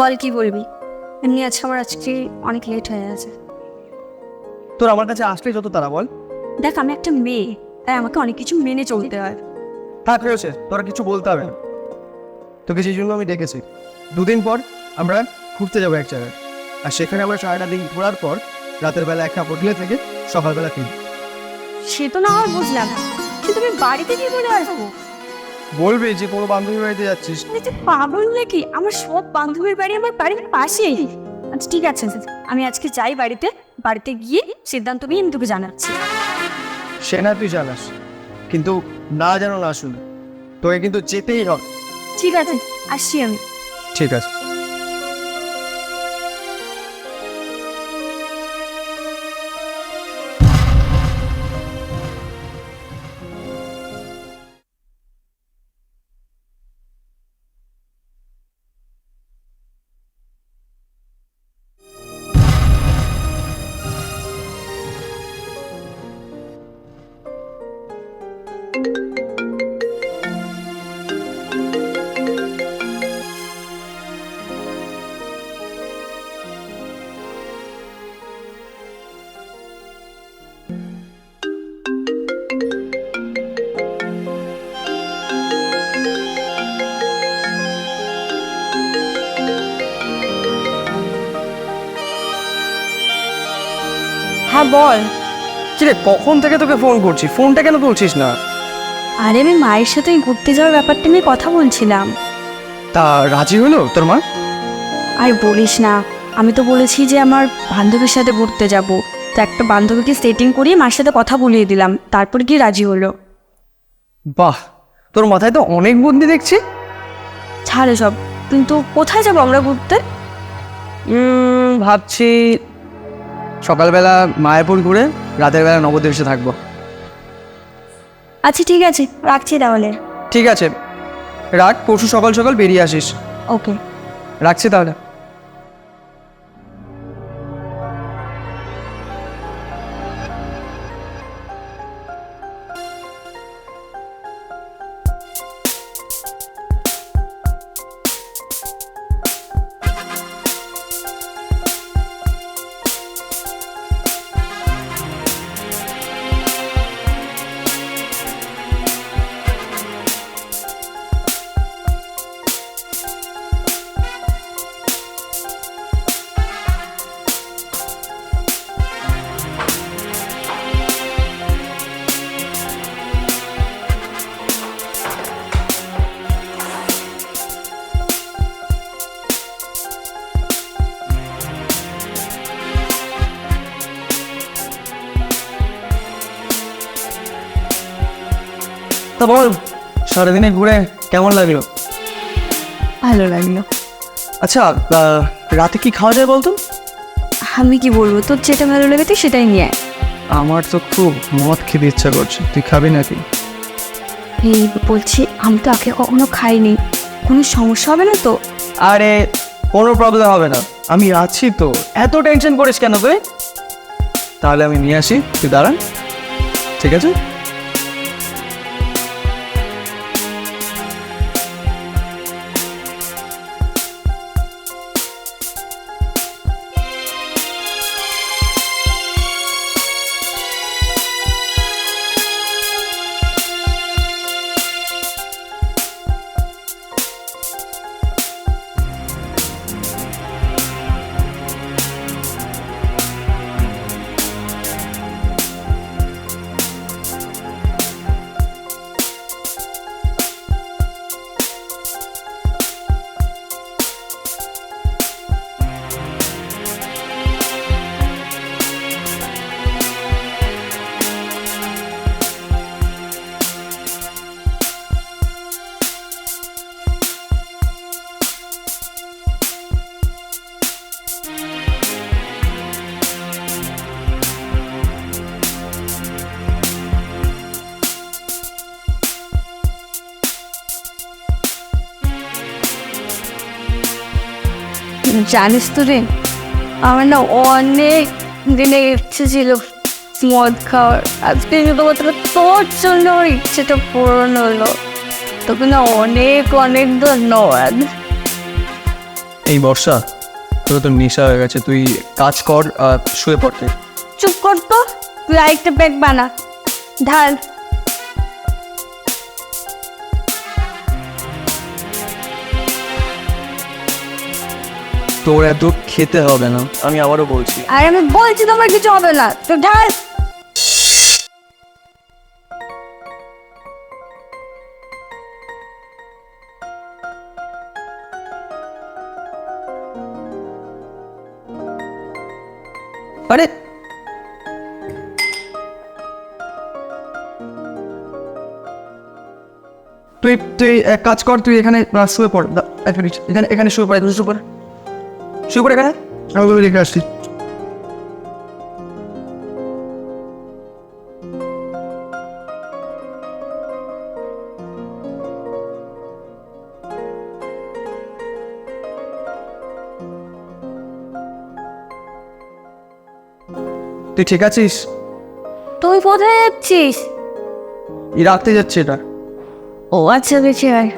বল কি বলবি? এমনি আছে আমার আজকে অনেক লেট হয়ে গেছে। তোর আমার কাছে আসলে যত তারা বল। দেখ আমি একটা মেয়ে তাই আমাকে অনেক কিছু মেনে চলতে হয়। থাক হয়েছে তোরা কিছু বলতে হবে না। তোকে সেই জন্য আমি ডেকেছি। দুদিন পর আমরা ঘুরতে যাব এক জায়গায়। আর সেখানে আমরা সারাটা দিন ঘোরার পর রাতের বেলা একটা হোটেলে থেকে সকালবেলা ফিরি সে তো না হয় বুঝলাম কিন্তু আমি বাড়িতে কি করে আসব? বলবি যে কোনো বান্ধবীর বাড়িতে যাচ্ছিস? আমি তো পাগল নাকি? আমার সব বান্ধবীর বাড়ি আমার বাড়ির পাশেই। আচ্ছা ঠিক আছে আমি আজকে যাই বাড়িতে। বাড়িতে গিয়ে সিদ্ধান্ত নিয়ে আমি তোকে জানাচ্ছি। সেনা তুই জানাস কিন্তু না জানো না শুনে। তোকে কিন্তু যেতেই হবে। ঠিক আছে আসছি আমি। ঠিক আছে। হ্যাঁ বল। কিরে কখন থেকে তোকে ফোন করছি? ফোনটা কেন তুলছিস না? আরে আমি মায়ের সাথে ঘুরতে যাওয়ার ব্যাপারটা নিয়ে কথা বলছিলাম। তা রাজি হলো তোর মা? আর বলিস না আমি তো বলেছি যে আমার বান্ধবীর সাথে ঘুরতে যাব। তো একটা বান্ধবীকে সেটিং করিয়ে মার সাথে কথা বলিয়ে দিলাম তারপর কি রাজি হলো। বাহ তোর মাথায় তো অনেক বুদ্ধি দেখছি। ছাড়ে সব কিন্তু কোথায় যাব আমরা ঘুরতে? ভাবছি সকালবেলা মায়াপুর ঘুরে রাতের বেলা নবদ্বীপ থাকব। আচ্ছা ঠিক আছে রাখছি তাহলে। ঠিক আছে। রাখ পরশু সকাল সকাল বেরিয়ে আসিস। ওকে। রাখছি তাহলে। বল। সারাদিনে ঘুরে কেমন লাগল? ভালো লাগল। আচ্ছা আহ, রাতে কি খাওয়া যায় বলতো? আমি কি বলব? তোর যেটা ভালো লাগে তুই সেটাই নিয়ে আয়। আমার তো খুব মদ খেতে ইচ্ছা করছে। তুই খাবি নাকি? এই বলছি আমি তো আগে কখনো খাইনি। কোনো সমস্যা হবে না তো? আরে কোনো প্রবলেম হবে না। আমি আছি তো। এত টেনশন করিস কেন তুই? তাহলে আমি নিয়ে আসি। তুই দাঁড়ান। ঠিক আছে? জানিস তো রে আমার না অনেক দিনে ইচ্ছে ছিল মদ খাওয়ার। আজকে শুধুমাত্র তোর জন্য ইচ্ছেটা পূরণ হলো। তোকে না অনেক অনেক ধন্যবাদ। এই বর্ষা তোর তো নেশা হয়ে গেছে তুই কাজ কর শুয়ে পড়তে। চুপ কর তো তুই আরেকটা ব্যাগ বানা। ঢাল। তোর এত খেতে হবে না। আমি আবারও বলছি। আর আমি বলছি তোমার কিছু হবে না। তো ঢাল। আরে। তুই তুই এক কাজ কর তুই এখানে শুয়ে পড়। এখানে এখানে শুয়ে পড়ে শুয়ে পড়ে। শুয়ে পড়ে এখানে? আমি রেখে আসছি। তুই ঠিক আছিস? তুই কোথায় যাচ্ছিস? এই রাখতে যাচ্ছে এটা। ও আচ্ছা বেশি হয়।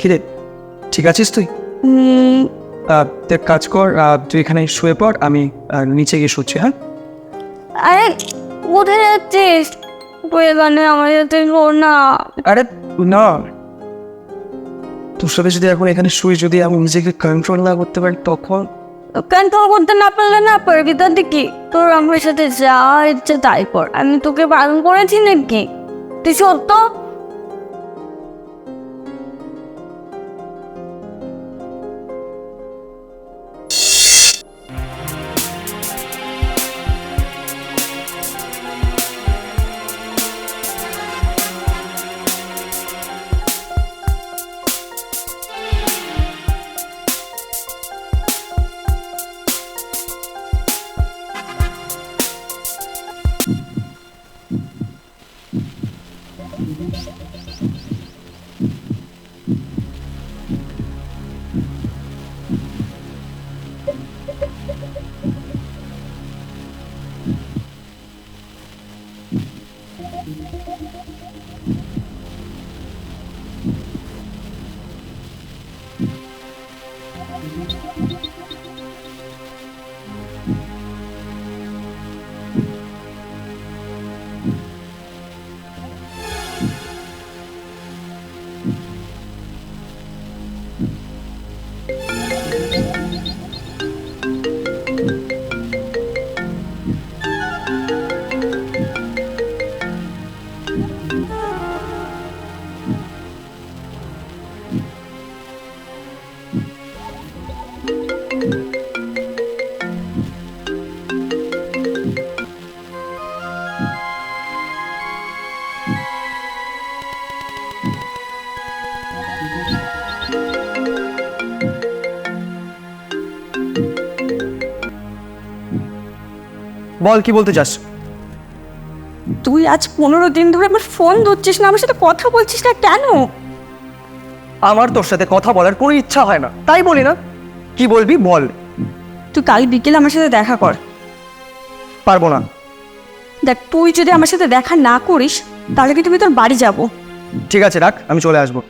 খিদে। ঠিক আছিস তুই? কাজ কর তুই এখানে শুয়ে পড় আমি নিচে গিয়ে শুচ্ছি হ্যাঁ? আরে কোথায় যাচ্ছিস? তুই এখানে আমার সাথে শো না। আরে না। তোর সাথে যদি এখন এখানে শুই যদি আমি নিজেকে কন্ট্রোল না করতে পারি তখন? কন্ট্রোল করতে না পারলে না পারবি তাতে কি? তোর আমার সাথে যা ইচ্ছে তাই কর। আমি তোকে বারণ করেছি নাকি? তুই সত্য? বল কি বলতে চাস? তুই আজ পনেরো দিন ধরে আমার ফোন ধরছিস না আমার সাথে কথা বলছিস না কেন? আমার তোর সাথে কথা বলার কোনো ইচ্ছা হয় না তাই বলি না। কি বলবি বল। তুই কাল বিকেলে আমার সাথে দেখা কর। পারব না। দেখ তুই যদি আমার সাথে দেখা না করিস তাহলে কিন্তু আমি তোর বাড়ি যাব। ঠিক আছে রাখ আমি চলে আসব।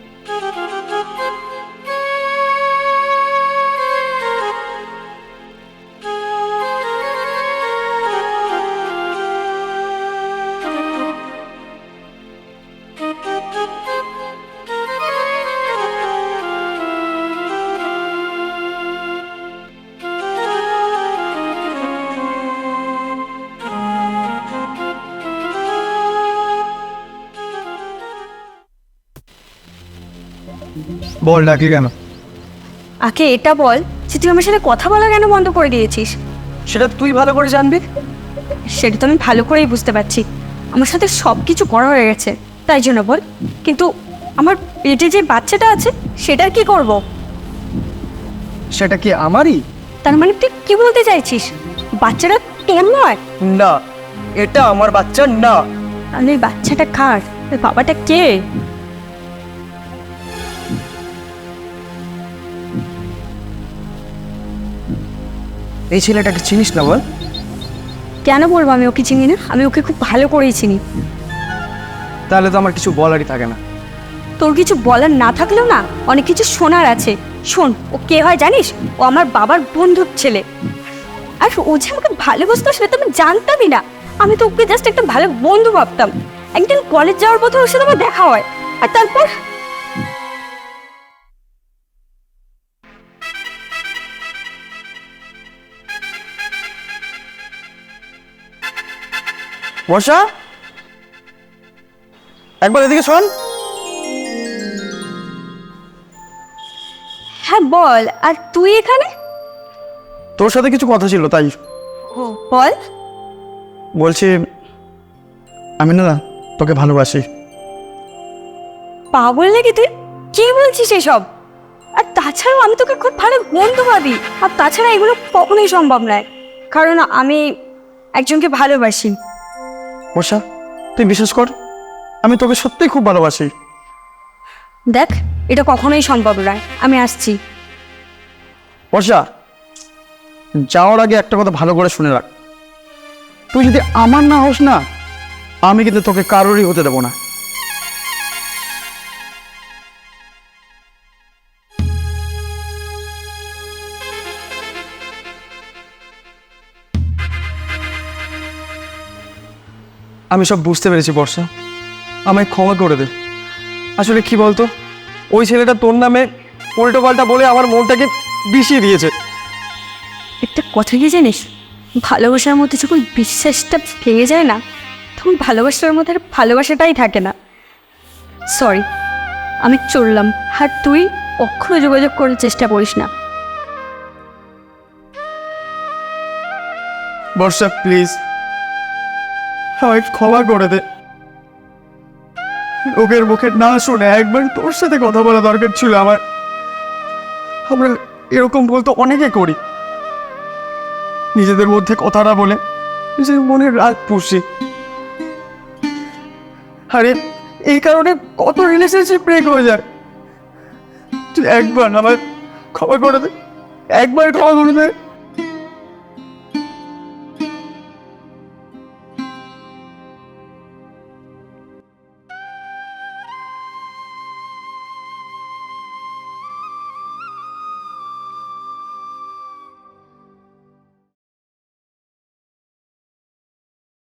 বল ডাকি কেন? আগে এটা বল যে তুই আমার সাথে কথা বলা কেন বন্ধ করে দিয়েছিস? সেটা তুই ভালো করে জানবি। সেটা তো আমি ভালো করেই বুঝতে পারছি। আমার সাথে সব কিছু করা হয়ে গেছে তাই জন্য বল। কিন্তু আমার পেটে যে বাচ্চাটা আছে সেটার কি করব? সেটা কি আমারই? তার মানে তুই কি বলতে চাইছিস? বাচ্চাটা তোর নয়? না এটা আমার বাচ্চা না। তাহলে বাচ্চাটা কার? বাবাটা কে? এই ছেলেটাকে চিনিস না বল? কেন বলব আমি ওকে চিনি না? আমি ওকে খুব ভালো করেই চিনি। তাহলে তো আমার কিছু বলারই থাকে না। তোর কিছু বলার না থাকলেও না অনেক কিছু শোনার আছে। শোন ও কে হয় জানিস? ও আমার বাবার বন্ধুর ছেলে। আর ও যে আমাকে ভালোবাসতো সেটা তো আমি জানতামই না। আমি তো ওকে জাস্ট একটা ভালো বন্ধু ভাবতাম। একদিন কলেজ যাওয়ার পথে ওর সাথে আমার দেখা হয়। আর তারপর বর্ষা একবার এদিকে শোন। হ্যাঁ বল আর তুই এখানে? তোর সাথে কিছু কথা ছিল তাই। ও বল। বলছি আমি না তোকে ভালোবাসি। পাগল নাকি তুই? কি বলছিস এসব? আর তাছাড়াও আমি তোকে খুব ভালো বন্ধু ভাবি আর তাছাড়া এগুলো কখনোই সম্ভব নয়। কারণ আমি একজনকে ভালোবাসি। বর্ষা তুই বিশ্বাস কর আমি তোকে সত্যিই খুব ভালোবাসি। দেখ এটা কখনোই সম্ভব নয় আমি আসছি। বর্ষা যাওয়ার আগে একটা কথা ভালো করে শুনে রাখ। তুই যদি আমার না হোস না আমি কিন্তু তোকে কারোরই হতে দেবো না। আমি সব বুঝতে পেরেছি বর্ষা। আমায় ক্ষমা করে দে। আসলে কি বলতো? ওই ছেলেটা তোর নামে উল্টো পাল্টা বলে আমার মনটাকে বিষিয়ে দিয়েছে। একটা কথা কি জানিস? ভালোবাসার মধ্যে যখন বিশ্বাসটা ভেঙে যায় না তখন ভালোবাসার মধ্যে আর ভালোবাসাটাই থাকে না। সরি আমি চললাম। আর তুই কখনো যোগাযোগ করার চেষ্টা করিস না। বর্ষা প্লিজ আমায় ক্ষমা করে দে। লোকের মুখে না শুনে একবার তোর সাথে কথা বলা দরকার ছিল আমার। আমরা এরকম বলতো অনেকে করি। নিজেদের মধ্যে কথা না বলে নিজের মনে রাগ পুষি। আরে, এই কারণে কত রিলেশনশিপ ব্রেক হয়ে যায়। তুই একবার আমার ক্ষমা করে দে। একবার ক্ষমা করে দে।